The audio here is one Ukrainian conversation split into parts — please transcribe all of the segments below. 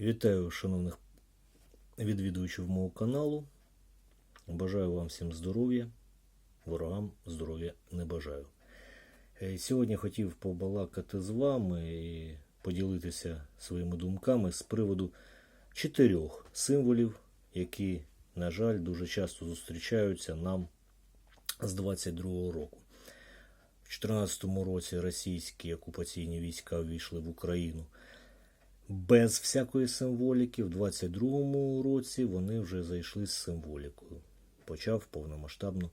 Вітаю шановних відвідувачів мого каналу. Бажаю вам всім здоров'я. Ворогам здоров'я не бажаю. Е, Сьогодні хотів побалакати з вами і поділитися своїми думками з приводу чотирьох символів, які, на жаль, дуже часто зустрічаються нам з 22-го року. В 2014 році російські окупаційні війська ввійшли в Україну без всякої символіки. В 22-му році вони вже зайшли з символікою. Почав повномасштабну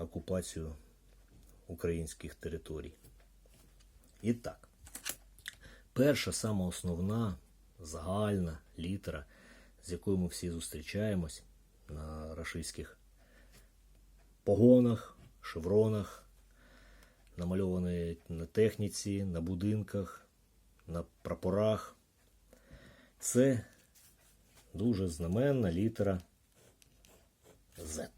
окупацію українських територій. І так, перша сама основна загальна літера, з якою ми всі зустрічаємось на рашистських погонах, шевронах, намальовані на техніці, на будинках, на прапорах. Це дуже знаменна літера Z.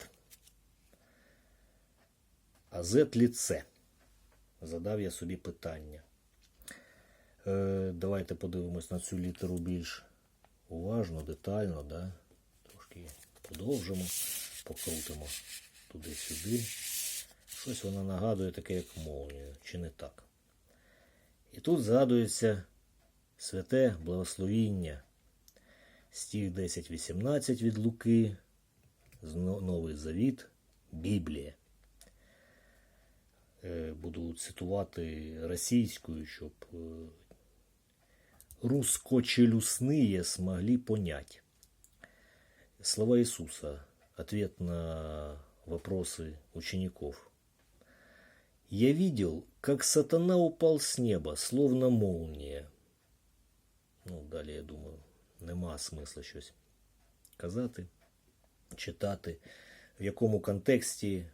А Z лі це? Задав я собі питання. Е, давайте подивимось на цю літеру більш уважно, детально. Да? Трошки подовжимо, покрутимо туди-сюди. Щось вона нагадує таке, як молнію, чи не так. І тут згадується святе благословіння. Стих 10.18 від Луки, Новий Завіт, Біблія. Е, Буду цитувати російською, щоб е, смогли понять. Слова Иисуса. Ответ на вопросы учеников. Я видел, как сатана упал с неба, словно молния. Ну, далі, я думаю, нема смисла щось казати, читати, в якому контексті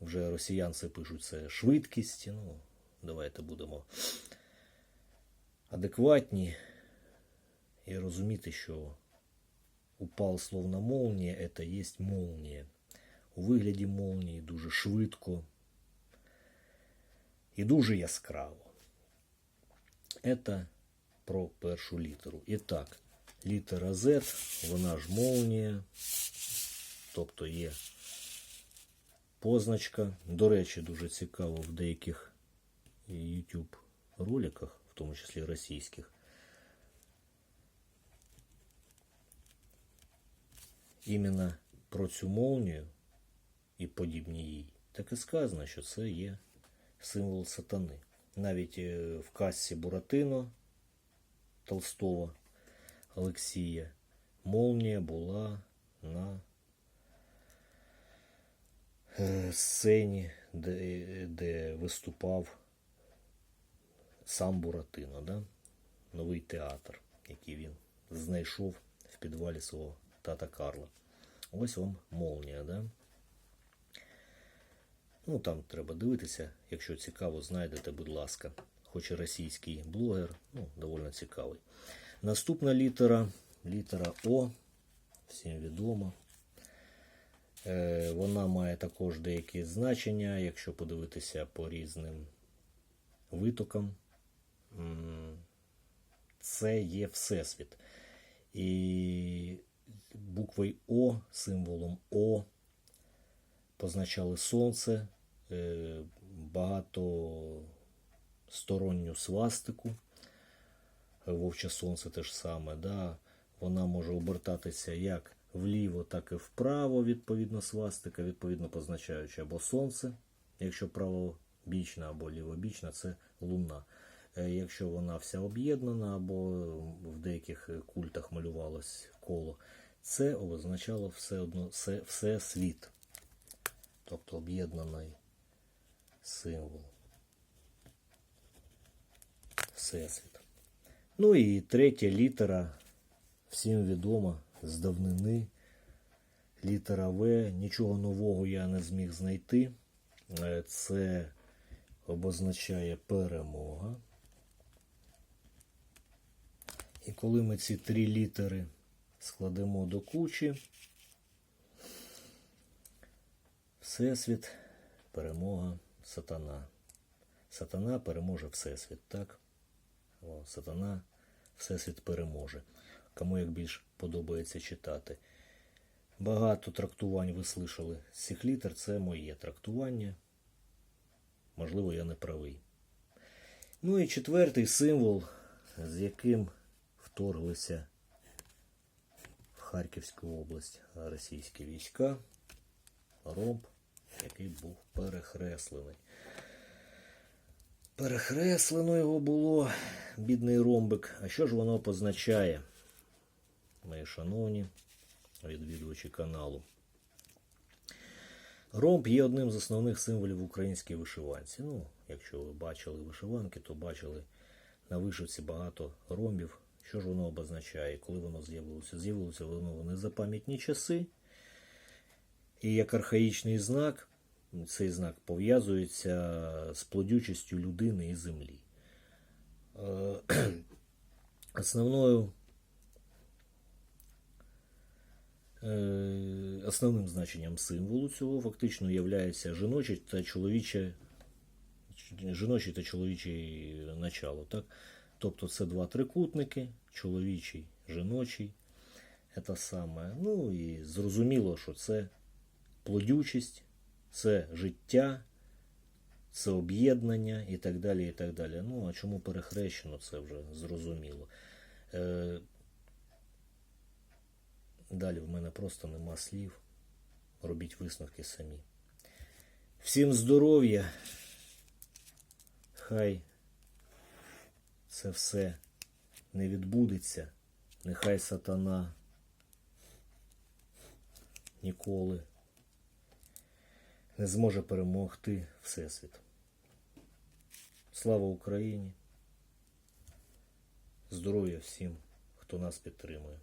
вже росіянці пишуть це швидкість. Ну, давайте будемо адекватні і розуміти, що упал словно молнія, це є молнія. У вигляді молнії дуже швидко І дуже яскраво. Це про першу літеру. І так, літера Z, вона ж молнія, тобто є позначка. До речі, дуже цікаво в деяких YouTube роликах, в тому числі російських, іменно про цю молнію і подібні їй, так і сказано, що це є символ сатани. Навіть е, в касі Буратино Толстого Олексія молнія була на е, сцені, де, де виступав сам Буратино, да? новий театр, який він знайшов в підвалі свого тата Карла. Ось вам молнія, да? Ну, там треба дивитися, якщо цікаво, знайдете, будь ласка. Хоч і російський блогер, ну, доволі цікавий. Наступна літера, літера О, всім відомо. Е, вона має також деякі значення, якщо подивитися по різним витокам. Це є Всесвіт. І буквою О, символом О позначали сонце, багатосторонню свастику. Вовче сонце те ж саме. Да? Вона може обертатися як вліво, так і вправо, відповідно, свастика, відповідно позначаючи або сонце, якщо правобічна або лівобічна, це луна. Е, Якщо вона вся об'єднана, або в деяких культах малювалось коло, це означало все одно все, все світ тобто об'єднаний символ. Всесвіт. Ну і третя літера, всім відома з давнини. Літера В. Нічого нового я не зміг знайти. Е, Це обозначає перемога. І коли ми ці три літери складемо до кучі, Всесвіт, перемога, сатана. Сатана переможе Всесвіт, так? О, сатана Всесвіт переможе. Кому як більш подобається читати. Багато трактувань ви слышали з цих літер. Це моє трактування. Можливо, я не правий. Ну і четвертий символ, з яким вторглися в Харківську область російські війська. Ромб, який був перехреслений. Перехреслено його було, бідний ромбик. А що ж воно позначає, мої шановні відвідувачі каналу? Ромб є одним з основних символів українській вишиванці. Ну, якщо ви бачили вишиванки, то бачили на вишивці багато ромбів. Що ж воно обозначає? Коли воно з'явилося? З'явилося воно в незапам'ятні часи. І як архаїчний знак, цей знак пов'язується з плодючістю людини і землі. Е, Основною е, основним значенням символу цього фактично є жіноче та чоловіче жіноче та чоловіче начало. Так? Тобто це два трикутники, чоловічий, жіночий. Це саме. Ну і зрозуміло, що це плодючість, це життя, це об'єднання і так далі. і так далі. Ну, а чому перехрещено, це вже зрозуміло. Е, Далі в мене просто нема слів. Робіть висновки самі. Всім здоров'я. Хай це все не відбудеться. Нехай сатана ніколи не зможе перемогти Всесвіт. Слава Україні! Здоров'я всім, хто нас підтримує.